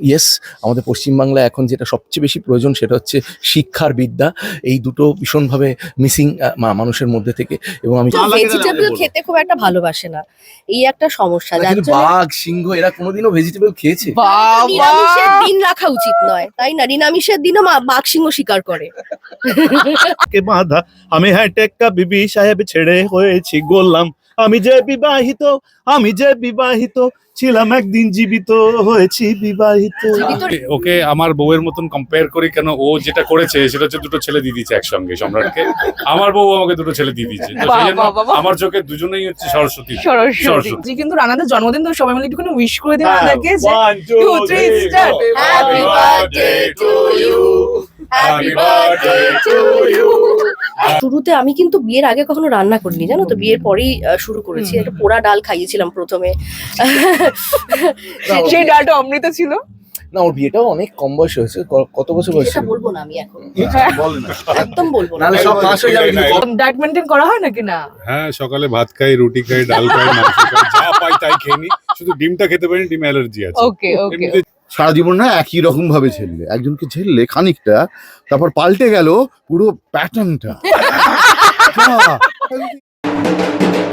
Yes আমাদের পশ্চিমবাংলায় এখন যেটা সবচেয়ে বেশি প্রয়োজন সেটা হচ্ছে শিক্ষার বিদ্যা। এই দুটো ভীষণভাবে মিসিং মানুষের মধ্যে থেকে এবং আমি ভেজিটেবল খেতে খুব একটা ভালোবাসে না। এই একটা সমস্যা যার জন্য বাঘ সিংহ এরা কোনোদিনও ভেজিটেবল খেয়েছে? নিরামিষের দিন রাখা উচিত নয় তাই না? নিরামিষের দিনও মা- বাঘ সিংহ শিকার করে। কে বাঁধা? আমি হ্যাঁ টেক্কা বিবি সাহেব ছেড়ে হয়েছি গোলাম। আমি যে বিবাহিত আমি যে বিবাহিত ছিলাম একদিন জীবিত হয়েছি বিবাহিত। ওকে আমার বউয়ের মতন কম্পেয়ার করি কেন? ও যেটা করেছে সেটা হচ্ছে দুটো ছেলে দিয়ে দিচ্ছে একসঙ্গে সম্রাটকে। আমার বউ আমাকে দুটো ছেলে দিয়ে তো সেই জন্য বাহ। আমার চোখে দুজনেই হচ্ছে সরস্বতী। সরস্বতী। সরস্বতী। কিন্তু রানাদের জন্মদিন তো সবাই মিলে একটুখানি উইশ করে দিন হ্যাঁ, যে two, three, three, start. go. শুরুতে আমি কিন্তু বিয়ের আগে কখনো রান্না করিনি জানো তো? বিয়ের পরেই শুরু করেছি। একটা পোড়া ডাল খাইয়েছিলাম প্রথমে। সেই ডালটা অমৃত ছিল। না ওর বিয়েটাও অনেক কম বয়স হয়েছে। কত বছর বয়স বলব না আমি এখন। একদম বলব না। নাহলে সব ফাঁস হয়ে যাবে। ডায়েট মেনটেন করা হয় নাকি না? হ্যাঁ সকালে ভাত খাই রুটি খাই ডাল খাই মাংস খাই যা পাই তাই খেয়ে নি। শুধু ডিমটা খেতে পারি ডিম অ্যালার্জি আছে। ওকে ওকে সারা জীবন না একই রকম ভাবে ঝেললে একজনকে ঝেললে খানিকটা তারপর পাল্টে গেল পুরো প্যাটার্নটা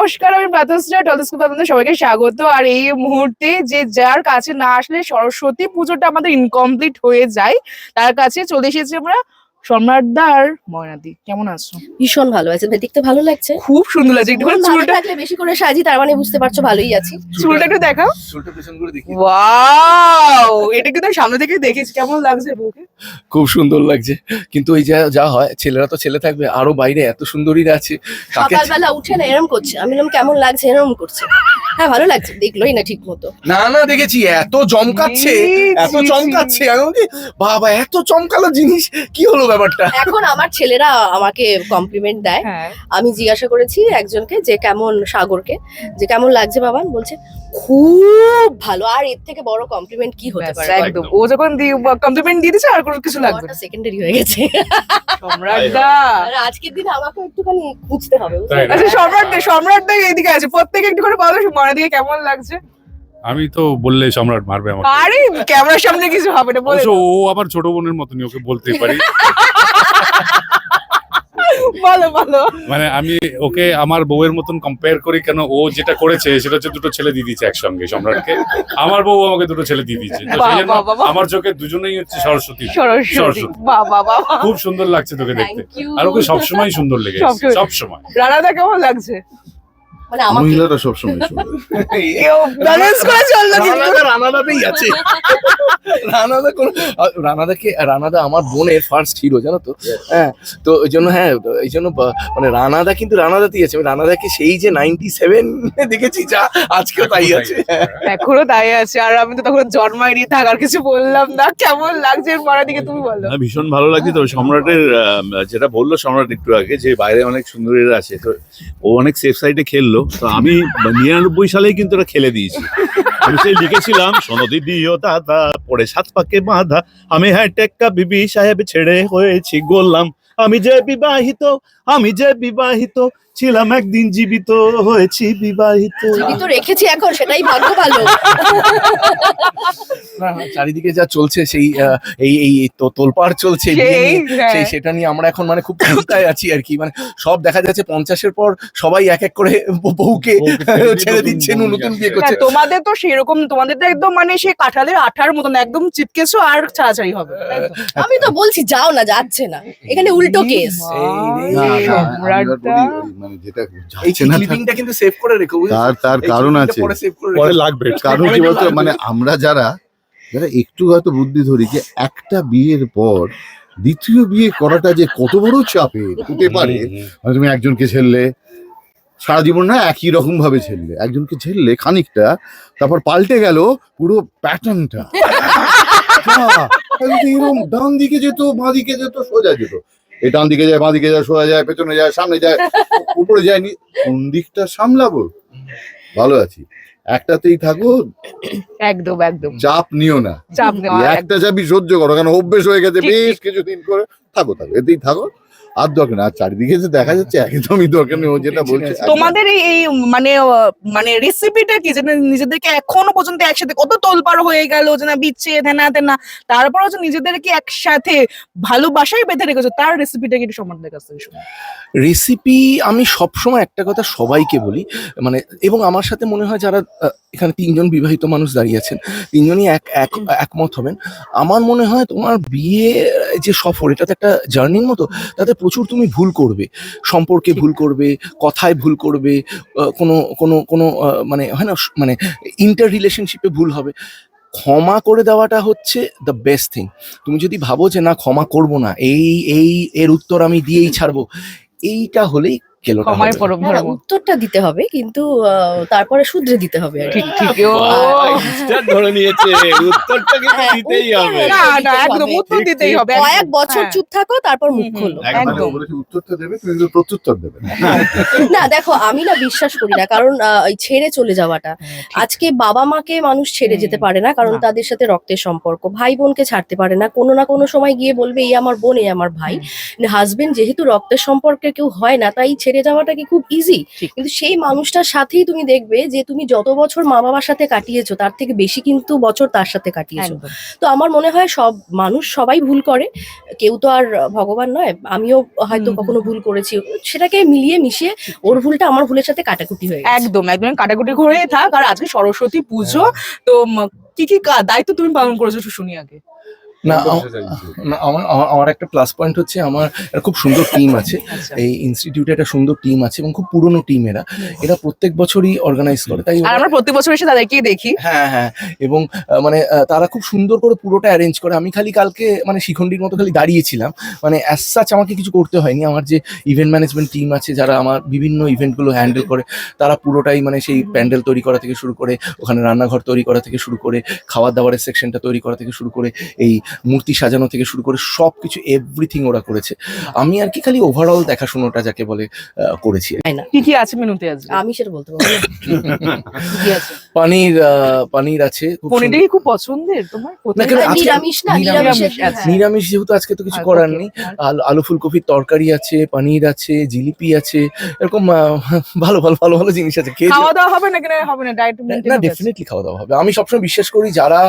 নমস্কার, আমি প্রাতশ্রী টলস্কোপ আপনাদের সবাইকে স্বাগত। আর এই মুহূর্তে যে যার কাছে না আসলে সরস্বতী পুজোটা আমাদের ইনকমপ্লিট হয়ে যায়, তার কাছে চলে এসেছি আমরা সম্রাটদা আর ময়নাদি কেমন আছো? ভীষণ ভালো আছে দেখতে ভালো লাগছে। খুব সুন্দর লাগছে একটু মন ভালো চুলটা থাকলে বেশি করে সাজি তার মানে বুঝতে পারছ ভালোই আছি। চুলটা একটু দেখাও। চুলটা পেছন করে দেখি। ওয়াও! এটা কিন্তু আমি সামনে থেকে দেখেছি কেমন লাগছে বউকে খুব সুন্দর লাগছে। কিন্তু ওই যা যা হয় ছেলেরা তো ছেলে থাকবে আরও বাইরে এত সুন্দরীরা আছে। সকালবেলা উঠে না এরম করছে আমি বললাম কেমন লাগছে? এরম করছে। হ্যাঁ ভালো লাগছে দেখলোই না ঠিক মতো না না দেখেছি এত চমকাচ্ছে এত চমকাচ্ছে আমি বাবা এত চমকালো জিনিস কি হলো ব্যাপারটা? এখন আমার ছেলেরা আমাকে কমপ্লিমেন্ট দেয়। হ্যাঁ। আমি জিজ্ঞাসা করেছি একজনকে যে কেমন সাগরকে যে কেমন লাগছে বাবা? বলছে খুব ভালো। আর এর থেকে বড় কমপ্লিমেন্ট কি হতে পারে? একদম। ও যখন কমপ্লিমেন্ট দিয়ে দিচ্ছে আর কোনো কিছু লাগবে না। সেকেন্ডারি হয়ে গেছে। সম্রাটদা আর আজকের দিনে আমাকে একটুখানি খুঁজতে হবে? আচ্ছা সম্রাট দা সম্রাট দা এদিকে আছে প্রত্যেকে একটু করে বলো মনে দিকে কেমন লাগছে? আমি তো বললে সম্রাট মারবে আমাকে। আরে ক্যামেরার সামনে কিছু হবে না বলে ও আমার ছোট বোনের মতনই ওকে বলতেই পারি। বলো বলো। মানে আমি ওকে আমার বউয়ের মতন কম্পেয়ার করি কেন ও যেটা করেছে সেটা হচ্ছে দুটো ছেলে দিয়ে দিচ্ছে একসঙ্গে সম্রাটকে। আমার বউ আমাকে দুটো ছেলে দিয়ে তো সেই জন্য বাহ। আমার চোখে দুজনেই হচ্ছে সরস্বতী। সরস্বতী। খুব সুন্দর লাগছে তোকে দেখতে। আর ওকে সবসময় সুন্দর লেগেছে। সবসময়। সবসময়। রানাদা কেমন লাগছে? মানে আমাকে মহিলারা সবসময় কেউ ব্যালেন্স করে চলল কিন্তু। আছে। রানাদা কোন রানাদাকে রানাদা আমার বোনের ফার্স্ট হিরো জানো তো? হ্যাঁ তো ওই জন্য হ্যাঁ এই জন্য মানে রানাদা কিন্তু রানাদাতেই আছে। আমি রানাদাকে সেই যে নাইনটি সেভেন দেখেছি যা আজকেও তাই আছে। এখনও তাই আছে। আর আমি তো তখন জন্মাইনি থাক আর কিছু বললাম না। কেমন লাগছে পড়ার দিকে তুমি বলো। ভীষণ ভালো লাগছে। তো সম্রাটের যেটা বলল সম্রাট একটু আগে যে বাইরে অনেক সুন্দরীরা আছে তো ও অনেক সেফ সাইডে খেললো। তো আমি নিরানব্বই সালেই কিন্তু ওটা খেলে দিয়েছি। আমি সেই লিখেছিলাম শোনো দিদি ও দাদা পড়ে সাত পাকে বাঁধা। আমি হ্যাঁ টেক্কা বিবি সাহেব ছেড়ে হয়েছি গোলাম। আমি যে বিবাহিত, আমি যে বিবাহিত ছিলাম একদিন জীবিত হয়েছি বিবাহিত। জীবিত রেখেছি এখন সেটাই ভাগ্য ভালো। চারিদিকে যা চলছে সেই এই এই তো তোলপাড় চলছে সেই, হ্যাঁ। সেই সেটা নিয়ে আমরা এখন মানে খুব চিন্তায় আছি আর কি। মানে সব দেখা যাচ্ছে পঞ্চাশের পর সবাই এক এক করে বউকে ছেড়ে দিচ্ছে নতুন বিয়ে করছে। তোমাদের তো সেরকম তোমাদের তো একদম মানে সেই কাঁঠালের আঠার মতন একদম চিপকেছো আর ছাড়াছাড়ি হবে। আমি তো বলছি যাও না যাচ্ছে না। এখানে উল্টো কেস। মানে যেটা যাচ্ছে না ক্লিপিংটা কিন্তু সেভ করে রেখো তার তার কারণ আছে। পরে। লাগবে। কারণ কি বলতো? মানে আমরা যারা যারা একটু হয়তো বুদ্ধি ধরি যে একটা বিয়ের পর দ্বিতীয় বিয়ে করাটা যে কত বড় চাপের হতে পারে মানে তুমি একজনকে ছেড়লে সারা জীবন না একই রকম ভাবে ছেড়লে একজনকে ছেড়লে খানিকটা তারপর পাল্টে গেল পুরো প্যাটার্নটা এরকম ডান দিকে যেত বাঁ দিকে যেত সোজা যেত। ডান দিকে যায় বাঁ দিকে যায় সোজা যায় পেছনে যায় সামনে যায় উপরে যায়নি কোন দিকটা সামলাবো? ভালো আছি। একটাতেই থাকো একদম একদম। চাপ নিও না। চাপ নিও একটা চাপই সহ্য করো কারণ অভ্যেস হয়ে গেছে বেশ কিছুদিন করে থাকো থাকো। এতেই থাকো। আর দরকার না আর চারিদিকে যে দেখা যাচ্ছে একদমই দরকার নেই। ও যেটা বলছে তোমাদের এই এই মানে মানে রেসিপিটা কি? যেটা নিজেদেরকে এখনও পর্যন্ত একসাথে কত তোলপাড় হয়ে গেল যে না বিচ্ছেদ হেনা তেনা তারপর হচ্ছে নিজেদেরকে একসাথে ভালোবাসাই বেঁধে রেখেছো। তার রেসিপিটা কি একটু সম্বন্ধের কাছ থেকে রেসিপি আমি সবসময় একটা কথা সবাইকে বলি মানে এবং আমার সাথে মনে হয় যারা এখানে তিনজন বিবাহিত মানুষ দাঁড়িয়ে আছেন তিনজনই এক এক একমত হবেন। আমার মনে হয় তোমার বিয়ে যে সফর এটা তো একটা জার্নির মতো তাতে প্রচুর তুমি ভুল করবে সম্পর্কে ভুল করবে কথায় ভুল করবে কোনো কোনো কোনো মানে হয় না মানে ইন্টার রিলেশনশিপে ভুল হবে। ক্ষমা করে দেওয়াটা হচ্ছে দ্য বেস্ট থিং তুমি যদি ভাবো যে না ক্ষমা করব না এই এই এর উত্তর আমি দিয়েই ছাড়বো এইটা হলেই কেলোটা ক্ষমায় হবে। পরম ধর্ম। উত্তরটা দিতে হবে কিন্তু তারপরে শুধরে দিতে হবে আর ঠিক ঠিক ও। ধরে নিয়েছে। উত্তরটা কিন্তু হ্যাঁ, দিতেই হবে। না না একদম উত্তর দিতেই হবে কয়েক বছর হ্যাঁ। চুপ থাকো তারপর মুখ। খোলো। একদম। উত্তরটা দেবে কিন্তু প্রত্যুত্তর দেবে না। দেখো আমি না বিশ্বাস করি না কারণ ছেড়ে চলে যাওয়াটা। আজকে বাবা মাকে মানুষ ছেড়ে যেতে পারে না কারণ তাদের সাথে রক্তের সম্পর্ক। ভাই বোনকে ছাড়তে পারে না কোনো না কোনো সময় গিয়ে বলবে এই আমার বোন এই আমার ভাই। হাজবেন্ড যেহেতু রক্তের সম্পর্কে কেউ হয় না তাই ছেড়ে যাওয়াটা কি খুব ইজি কিন্তু সেই মানুষটার সাথেই তুমি দেখবে যে তুমি যত বছর মা বাবার সাথে কাটিয়েছো তার থেকে বেশি কিন্তু বছর তার সাথে কাটিয়েছো। তো আমার মনে হয় সব মানুষ সবাই ভুল করে। কেউ তো আর ভগবান নয় আমিও হয়তো কখনো ভুল করেছি। সেটাকে মিলিয়ে মিশিয়ে ওর ভুলটা আমার ভুলের সাথে কাটাকুটি হয়ে একদম একদম। কাটাকুটি করে থাক। আর আজকে সরস্বতী পুজো তো উম, কি কি দায়িত্ব তুমি পালন করেছ শুনি আগে। না না, আমার একটা প্লাস পয়েন্ট হচ্ছে আমার একটা খুব সুন্দর টিম আছে। আচ্ছা। এই ইনস্টিটিউটে একটা সুন্দর টিম আছে এবং খুব পুরনো টিম এরা। এরা প্রত্যেক বছরই অর্গানাইজ করে। তাই আমরা প্রত্যেক বছর এসে তাদেরকেই দেখি। হ্যাঁ হ্যাঁ। এবং মানে তারা খুব সুন্দর করে পুরোটা অ্যারেঞ্জ করে। আমি খালি কালকে মানে শিখন্ডির মতো খালি দাঁড়িয়েছিলাম। মানে অ্যাজ সাচ আমাকে কিছু করতে হয়নি। আমার যে ইভেন্ট ম্যানেজমেন্ট টিম আছে যারা আমার বিভিন্ন ইভেন্টগুলো হ্যান্ডেল করে তারা পুরোটাই মানে সেই প্যান্ডেল তৈরি করা থেকে শুরু করে ওখানে রান্নাঘর তৈরি করা থেকে শুরু করে খাবার দাবারের সেকশনটা তৈরি করা থেকে শুরু করে এই মূর্তি সাজানো থেকে শুরু করে সব কিছু এভরিথিং ওরা করেছে। আমি আর কি খালি ওভারঅল দেখাশোনাটা যাকে বলে করেছি কি। কি আছে মেনুতে আজকে? আমি সেটা বলতে পারব আছে? পানির পানির আছে পনিরটা খুব পছন্দের তোমার? নিরামিষ না নিরামিষ, আচ্ছা। নিরামিষ যেহেতু আজকে তো কিছু করার নেই। আলু আলু ফুলকপির তরকারি আছে পনির আছে জিলিপি আছে এরকম ভালো ভালো ভালো ভালো জিনিস আছে। খেয়ে খাওয়া দাওয়া হবে না কিনা হবে না? ডায়েট না ডেফিনেটলি খাওয়া দাওয়া হবে। আমি সবসময় বিশ্বাস করি যারা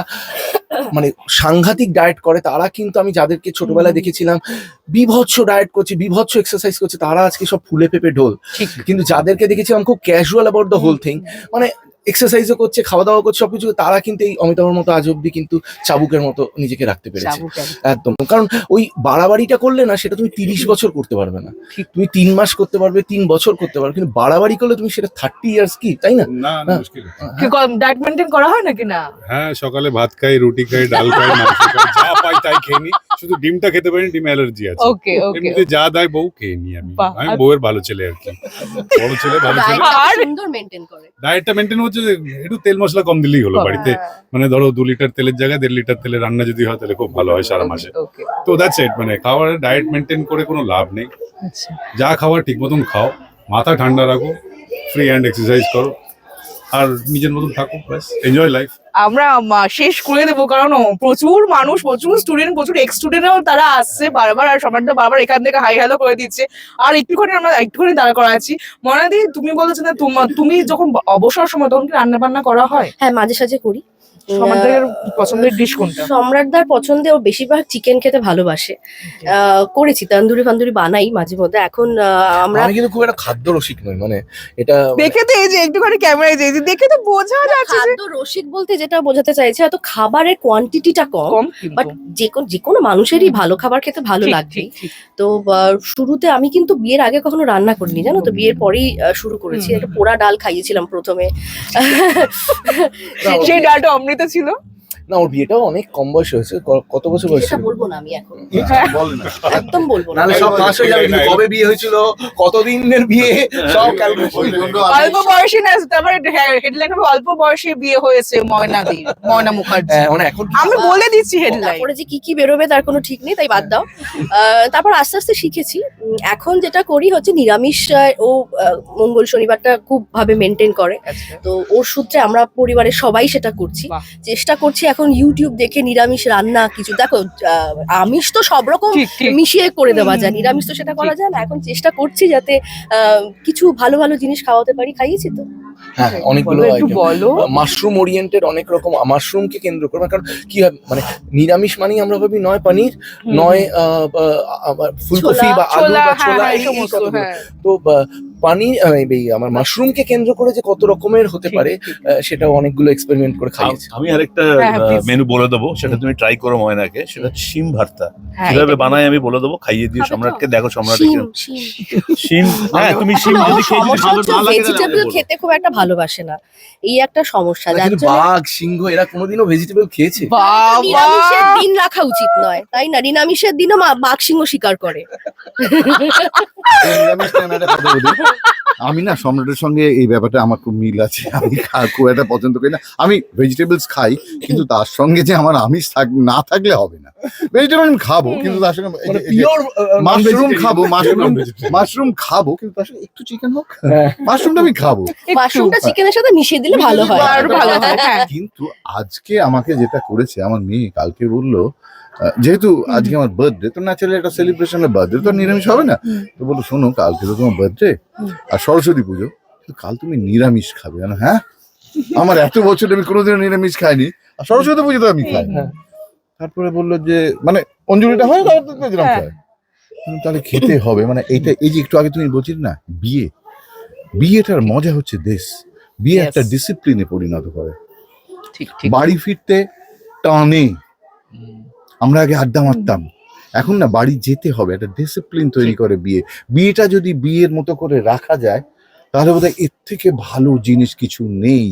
মানে সাংঘাতিক ডায়েট করে তারা কিন্তু আমি যাদেরকে ছোটবেলায় দেখেছিলাম বিভৎস ডায়েট করছে বিভৎস এক্সারসাইজ করছে তারা আজকে সব ফুলে পেপে ঢোল। কিন্তু যাদেরকে দেখেছিলাম খুব casual about the whole thing মানে এক্সারসাইজও করছে খাওয়া দাওয়া করছে সবকিছু তারা কিন্তু এই অমিতাভের মতো আজ অব্দি কিন্তু চাবুকের মতো নিজেকে রাখতে পেরেছে। একদম। কারণ ওই বাড়াবাড়িটা করলে না সেটা তুমি তিরিশ বছর করতে পারবে না। তুমি তিন মাস করতে পারবে তিন বছর করতে পারবে কিন্তু বাড়াবাড়ি করলে তুমি সেটা থার্টি ইয়ার্স কি তাই না? না হ্যাঁ। ডায়েট মেনটেন করা হয় নাকি না? হ্যাঁ সকালে ভাত খাই রুটি খাই ডাল খাই মাংস খাই যা পাই তাই খেয়ে নি। শুধু ডিমটা খেতে পারি ডিম অ্যালার্জি আছে। ওকে ওকে এমনিতে যা দেয় বউ খেয়ে নি আমি। আমি বউয়ের ভালো ছেলে আর কি। বড় ছেলে ভালো ছেলে। ডায়েটটা আর- সুন্দর মেনটেন করে। ডায়েটটা মেনটেন হচ্ছে যে একটু তেল মশলা কম দিলেই হলো বাড়িতে। মানে ধরো দু লিটার তেলের জায়গায় দেড় লিটার তেলের রান্না যদি হয় তাহলে খুব ভালো হয় সারা মাসে। ওকে তো দ্যাটস ইট মানে খাবারের ডায়েট মেনটেন করে কোনো লাভ নেই। আচ্ছা। যা খাবার ঠিক মতন খাও মাথা ঠান্ডা রাখো ফ্রি হ্যান্ড এক্সারসাইজ করো আর নিজের মতন থাকো ব্যাস এনজয় লাইফ আমরা শেষ করে দেবো, কারণ প্রচুর মানুষ, প্রচুর স্টুডেন্ট প্রচুর এক্স স্টুডেন্টও তারা আসছে বারবার, আর সবারটা বারবার এখান থেকে হাই হ্যালো করে দিচ্ছে। আর একটুখানি আমরা একটুখানি দাঁড়া করা আছি মনাদি, তুমি বলেছ না তুমি যখন অবসর সময়, তখন কি রান্না বান্না করা হয়? হ্যাঁ মাঝে সাঝে করি। সমাজের পছন্দের ডিশ কোনটা? সম্রাটদার পছন্দে ও বেশিরভাগ চিকেন খেতে ভালোবাসে। আহ, করেছি তান্দুরি ফান্দুরি বানাই মাঝে মধ্যে। এখন আমরা আমি কিন্তু খুব একটা খাদ্য রসিক নই মানে এটা দেখে তো এই যে একটুখানি ক্যামেরায় যে যে দেখে তো বোঝা যাচ্ছে যে খাদ্য রসিক বলতে যেটা বোঝাতে চাইছে হয়তো খাবারের কোয়ান্টিটিটা কম বাট যে কোনো যে কোনো মানুষেরই ভালো খাবার খেতে ভালো লাগবে। তো শুরুতে আমি কিন্তু বিয়ের আগে কখনো রান্না করিনি জানো তো? বিয়ের পরেই আহ, শুরু করেছি। একটা পোড়া ডাল খাইয়েছিলাম প্রথমে। সেই ডালটা অমৃত ছিল। না ওর বিয়েটাও অনেক কম বয়সে হয়েছে। কত বছর বয়সে? সেটা বলব না আমি এখন। একদম বলব না। সব ফাঁস হয়ে যাবে কবে বিয়ে হয়েছিল কতদিনের বিয়ে সব অল্প বয়সে না তারপরে হেডলাইন হবে অল্প বয়সে বিয়ে হয়েছে ময়নাদির ময়না মুখার্জি। হ্যাঁ মানে এখন আমি বলে দিচ্ছি হেডলাইন তারপরে যে কি কি বেরোবে তার কোনো ঠিক নেই তাই বাদ দাও। আহ, তারপর আস্তে আস্তে শিখেছি। উম, এখন যেটা করি হচ্ছে নিরামিষ ও আহ, মঙ্গল শনিবারটা খুব ভাবে মেনটেন করে তো ওর সূত্রে আমরা পরিবারের সবাই সেটা করছি। চেষ্টা করছি এখন ইউটিউব দেখে নিরামিষ রান্না কিছু দেখো আহ, আমিষ তো সব রকম মিশিয়ে করে দেওয়া যায়। নিরামিষ তো সেটা করা যায় না। এখন চেষ্টা করছি যাতে আহ, কিছু ভালো ভালো জিনিস খাওয়াতে পারি। খাইয়েছি তো। হ্যাঁ অনেকগুলো একটু বলো। মাশরুম ওরিয়েন্টেড অনেক রকম মাশরুমকে কেন্দ্র করে কারণ কি হয় মানে নিরামিষ মানেই আমরা ভাবি নয় পানির নয় ফুলকপি ছোলা, বা আলু বা হ্যাঁ ছোলা হ্যাঁ, হ্যাঁ। তো পানির এই আমার মাশরুমকে কেন্দ্র করে যে কত রকমের হতে পারে সেটাও অনেকগুলো এক্সপেরিমেন্ট করে খাইয়েছি। আমি আরেকটা হ্যাঁ, হ্যাঁ. মেনু বলে দেবো সেটা তুমি ট্রাই করো ময়নাকে সেটা হচ্ছে শিম ভর্তা। হ্যাঁ, কীভাবে বানাই আমি বলে দেবো খাইয়ে দিয়ে সম্রাটকে দেখো সম্রাট শিম হ্যাঁ তুমি শিম যদি খেয়ে যদি ভালো না লাগে ভেজিটেবল খেতে খুব একটা ভালোবাসে না। এই একটা সমস্যা যার জন্য বাঘ সিংহ এরা কোনোদিনও ভেজিটেবল খেয়েছে? নিরামিষের দিন রাখা উচিত নয় তাই না? নিরামিষের দিনও বাঘ সিংহ শিকার করে। আমি না সম্রাটের সঙ্গে এই ব্যাপারটা আমার খুব মিল আছে আমি খুব একটা পছন্দ করি না আমি ভেজিটেবলস খাই কিন্তু তার সঙ্গে যে আমার আমিষ থাক- না থাকলে হবে না ভেজিটেবল আমি খাব কিন্তু তার সঙ্গে মানে মাশরুম খাব মাশরুম মাশরুম খাব কিন্তু তার সঙ্গে একটু চিকেন হোক হ্যাঁ। মাশরুমটা আমি খাব মাশরুমটা চিকেনের সাথে মিশিয়ে দিলে ভালো হয় আরও ভালো হয় হ্যাঁ কিন্তু আজকে আমাকে যেটা করেছে আমার মেয়ে কালকে বলল যেহেতু আজকে আমার বার্থডে তো ন্যাচারালি একটা সেলিব্রেশনের বার্থডে তো নিরামিষ হবে না। তো বলল শোনো কালকে তো তোমার বার্থডে আর সরস্বতী পুজো কাল তুমি নিরামিষ খাবে। জানো হ্যাঁ? আমার এত বছর আমি কোনোদিনও নিরামিষ খাইনি আর সরস্বতী পুজো তো আমি খাই হ্যাঁ। তারপরে বলল যে মানে অঞ্জলিটা হয় দিলাম হ্যাঁ। তাহলে খেতে হবে। মানে এইটা এই যে একটু আগে তুমি বলছিস না বিয়ে। বিয়েটার মজা হচ্ছে দেশ। বিয়ে একটা ডিসিপ্লিনে পরিণত করে। ঠিক ঠিক। বাড়ি ফিরতে টানে। আমরা আগে আড্ডা মারতাম। এখন না বাড়ি যেতে হবে একটা ডিসিপ্লিন তৈরি করে বিয়ে। বিয়েটা যদি বিয়ের মতো করে রাখা যায় তাহলে বোধহয় এর থেকে ভালো জিনিস কিছু নেই।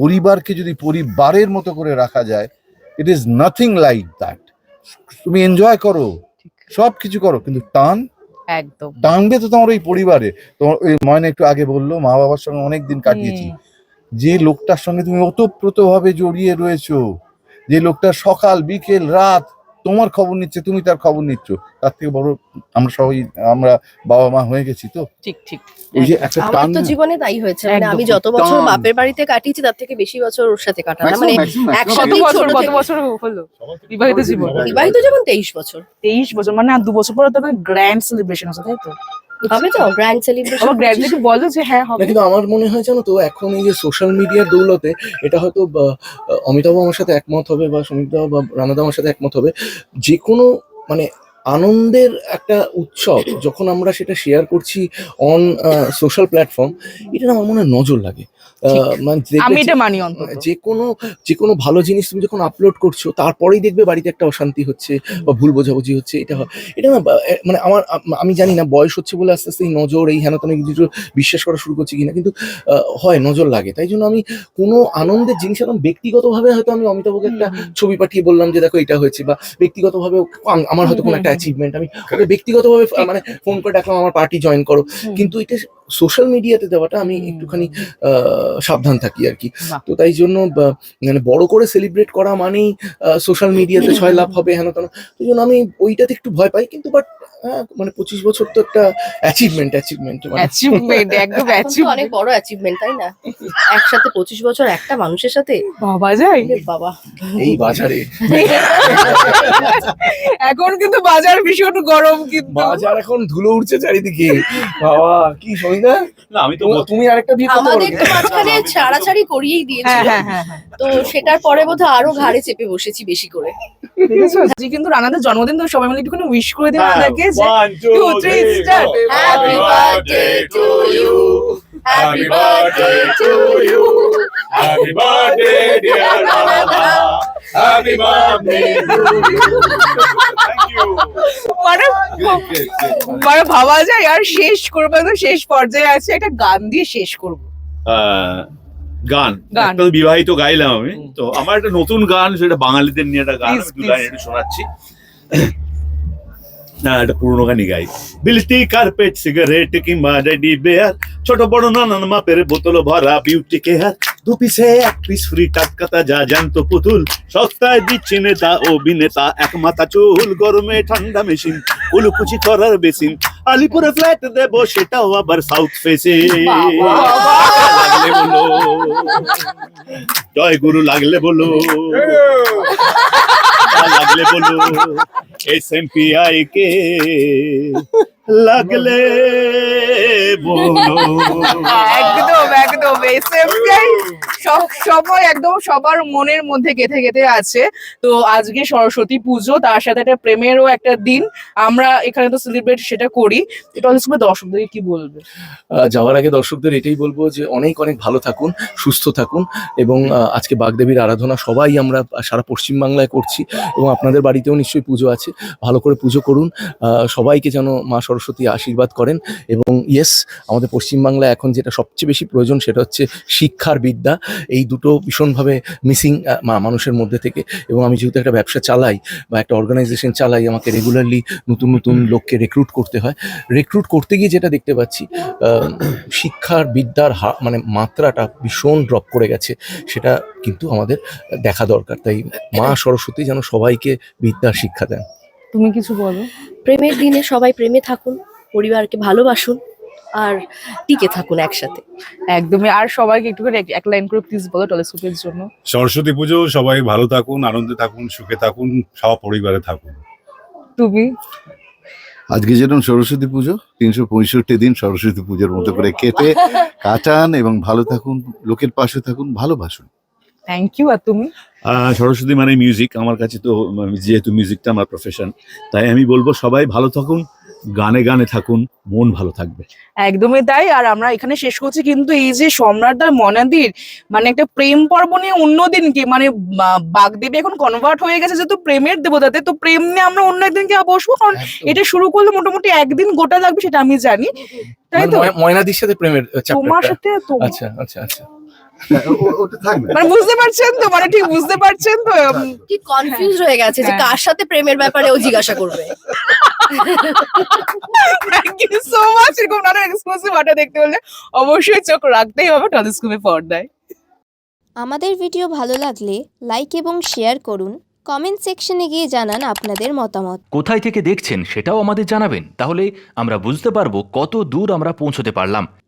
পরিবারকে যদি পরিবারের মতো করে রাখা যায় it is nothing like that তুমি এনজয় করো সব কিছু করো কিন্তু টান একদম। টানবে তো তোমার ওই পরিবারে। তোমার ওই ময়না একটু আগে বলল মা বাবার সঙ্গে অনেক দিন কাটিয়েছি যে লোকটার সঙ্গে তুমি ওতপ্রোতভাবে জড়িয়ে রয়েছো যে লোকটা সকাল বিকেল রাত তোমার খবর নিচ্ছে তুমি তার খবর নিচ্ছ। তার থেকে বড় আমরা সবাই আমরা বাবা মা হয়ে গেছি তো। ঠিক ঠিক। ওই যে একটা আমার টান তো জীবনে তাই হয়েছে মানে আমি যত বছর বাপের বাড়িতে কাটিয়েছি তার থেকে বেশি বছর ওর সাথে কাটালাম মানে। একসাথে ছোট কত বছর হলো? বিবাহিত জীবন। বিবাহিত যেমন তেইশ বছর। তেইশ বছর মানে আর দু বছর পরে তো গ্র্যান্ড সেলিব্রেশন আছে তাই তো? হবে তো? গ্র্যান্ড সেলিব্রেশন গ্র্যান্ড যদি বলো যে হ্যাঁ হবে। কিন্তু আমার মনে হয় জানো তো এখন এই যে সোশ্যাল মিডিয়ার দৌলতে এটা হয়তো বা, অমিতাভ আমার সাথে একমত হবে বা সুমিতা বা রানাদা আমার সাথে একমত হবে। যে কোনো মানে আনন্দের একটা উৎসব যখন আমরা সেটা শেয়ার করছি অন সোশ্যাল প্ল্যাটফর্ম এটা আমার মনে হয় নজর লাগে। মানে আমি এটা মানি অন্তত। যে কোনো যে কোনো ভালো জিনিস তুমি যখন আপলোড করছ তারপরেই দেখবে বাড়িতে একটা অশান্তি হচ্ছে বা ভুল বোঝাবুঝি হচ্ছে এটা হয়- এটা না মানে আমার আমি জানি না বয়স হচ্ছে বলে আস্তে আস্তে এই নজর এই হেন তেন কিছু বিশ্বাস করা শুরু করছি কিনা কিন্তু আহ, হয় নজর লাগে। তাই জন্য আমি কোনো আনন্দের জিনিস এখন ব্যক্তিগতভাবে হয়তো আমি অমিতাভকে একটা ছবি পাঠিয়ে বললাম যে দেখো এটা হয়েছে বা ব্যক্তিগতভাবে আমার হয়তো কোনো একটা অ্যাচিভমেন্ট আমি ব্যক্তিগতভাবে মানে ফোন করে ডাকলাম আমার পার্টি জয়েন করো। কিন্তু এটা সোশ্যাল মিডিয়াতে দেওয়াটা আমি একটুখানি আহ, সাবধান থাকি আর কি। তো তাই জন্য মানে বড় করে সেলিব্রেট করা মানেই সোশ্যাল মিডিয়াতে ছয় লাভ হবে হেন তেন। ওই জন্য আমি ওইটাতে একটু ভয় পাই কিন্তু বাট মানে পঁচিশ বছর তো একটা অ্যাচিভমেন্ট অ্যাচিভমেন্ট মানে। অ্যাচিভমেন্ট একদম অ্যাচিভমেন্ট অনেক বড় অ্যাচিভমেন্ট তাই না? একসাথে পঁচিশ বছর একটা মানুষের সাথে? বাবা যায়। বাবা। এই বাজারে। এখন কিন্তু বাজার ভীষণ গরম কিন্তু। বাজার এখন ধুলো উঠছে চারিদিকে। বাবা কি সঙ্গীতা না? আমি তো তুমি- আরেকটা বিয়ে করতে পারো। আমাদের তো মাঝখানে ছাড়াছাড়ি করিয়েই দিয়েছিল। হ্যাঁ হ্যাঁ হ্যাঁ। তো সেটার পরে বোধহয় আরও ঘাড়ে চেপে বসেছি বেশি করে। কিন্তু রানাদের জন্মদিন তো সবাই মিলে একটুখানি উইশ করে দিন রানাদাকে যে one, two, three, start. Happy birthday to you. Happy birthday to you. Happy birthday, dear Radha. Happy birthday to you. Thank you. মানে মানে ভাবা যায় আর শেষ করব একদম শেষ পর্যায়ে আছে একটা গান দিয়ে শেষ করব আহ, গান। একটা বিবাহিত গাইলাম আমি তো আমার একটা নতুন গান সেটা বাঙালিদের নিয়ে একটা গান শোনাচ্ছি না পুরোনো গানই গাই। বিলটি কার্পেট সিগারেট কিংবা রেডি বেয়ার ছোট বড় নানান মাপের বোতল ভরা বিউটি কেয়ার দু পিসে এক পিস ফ্রি টাটকা তাজা জ্যান্ত পুতুল সস্তায় দিচ্ছে নেতা অভিনেতা এক মাথা চুল গরমে ঠান্ডা মেশিন কুলুকুচি করার বেসিন আলিপুরে ফ্ল্যাট দেবো সেটাও আবার সাউথ ফেসে জয় গুরু লাগলে বলো। লাগলে বলো S M P I K লাগলে বলো। একদম একদম সব সময় একদম সবার মনের মধ্যে গেথে গেথে আছে। তো আজকে সরস্বতী পুজো তার সাথে একটা প্রেমেরও একটা দিন। আমরা এখানে তো সেলিব্রেট সেটা করি। এটা অনেক সময় দর্শকদেরকে কি বলবে? যাওয়ার আগে দর্শকদের এটাই বলব যে অনেক অনেক ভালো থাকুন সুস্থ থাকুন এবং আজকে বাগদেবীর আরাধনা সবাই আমরা সারা পশ্চিমবাংলায় করছি এবং আপনাদের বাড়িতেও নিশ্চয়ই পুজো আছে। ভালো করে পুজো করুন। আহ, সবাইকে যেন মা সরস্বতী আশীর্বাদ করেন এবং ইয়েস আমাদের পশ্চিমবাংলায় এখন যেটা সবচেয়ে বেশি প্রয়োজন সেটা হচ্ছে শিক্ষার বিদ্যা। এই দুটো ভীষণভাবে মিসিং মানুষের মধ্যে থেকে এবং আমি যেহেতু একটা ব্যবসা চালাই বা একটা অর্গানাইজেশন চালাই, আমাকে রেগুলারলি নতুন নতুন লোককে রেক্রুট করতে হয়। রেক্রুট করতে গিয়ে যেটা দেখতে পাচ্ছি শিক্ষার বিদ্যার মানে মাত্রাটা ভীষণ ড্রপ করে গেছে। সেটা কিন্তু আমাদের দেখা দরকার। তাই মা সরস্বতী যেন সবাইকে বিদ্যার শিক্ষা দেন। তুমি কিছু বলো। প্রেমের দিনে সবাই প্রেমে থাকুন পরিবারকে ভালোবাসুন আর টিকে থাকুন একসাথে। একদমই আর সবাইকে একটু করে এক- লাইন করে প্লিজ বলো টেলিস্কোপের জন্য। সরস্বতী পুজো সবাই ভালো থাকুন আনন্দে থাকুন সুখে থাকুন সব পরিবারে থাকুন। তুমি? আজকে যেরকম সরস্বতী পুজো তিনশো পঁয়ষট্টি দিন সরস্বতী পুজোর মতো করে কেটে কাটান এবং ভালো থাকুন লোকের পাশে থাকুন ভালোবাসুন। থ্যাংক ইউ আর তুমি? সরস্বতী মানে মিউজিক আমার কাছে তো যেহেতু মিউজিকটা আমার প্রফেশন তাই আমি বলব সবাই ভালো থাকুন গানে গানে থাকুন মন ভালো থাকবে। একদমই তাই আর আমরা এখানে শেষ করছি কিন্তু এই যে সম্রাটদার মনাদির মানে একটা প্রেম পর্ব নিয়ে অন্য দিনকে মানে বাগদেবী এখন কনভার্ট হয়ে গেছে যেহেতু প্রেমের দেবতাতে তো প্রেম নিয়ে আমরা অন্য একদিনকে বসবো কারণ এটা শুরু করলে মোটামুটি একদিন গোটা লাগবে সেটা আমি জানি। তাই তো? ময়- ময়নাদির সাথে প্রেমের তোমার সাথে তো- আচ্ছা আচ্ছা আচ্ছা। মানে বুঝতে পারছেন তো? মানে ঠিক বুঝতে পারছেন তো? কি কনফিউজ হয়ে গেছে যে হ্যাঁ। কার সাথে প্রেমের ব্যাপারে ও জিজ্ঞাসা করবে। থ্যাংক ইউ সো মাচ এরকম নানা এক্সক্লুসিভ আটা দেখতে হলে অবশ্যই চোখ রাখতেই হবে টেলিস্কোপে পর্দায়। আমাদের ভিডিও ভালো লাগলে লাইক এবং শেয়ার করুন। কমেন্ট সেকশনে গিয়ে জানান আপনাদের মতামত। কোথায় থেকে দেখছেন সেটাও আমাদের জানাবেন। তাহলে আমরা বুঝতে পারব কত দূর আমরা পৌঁছতে পারলাম।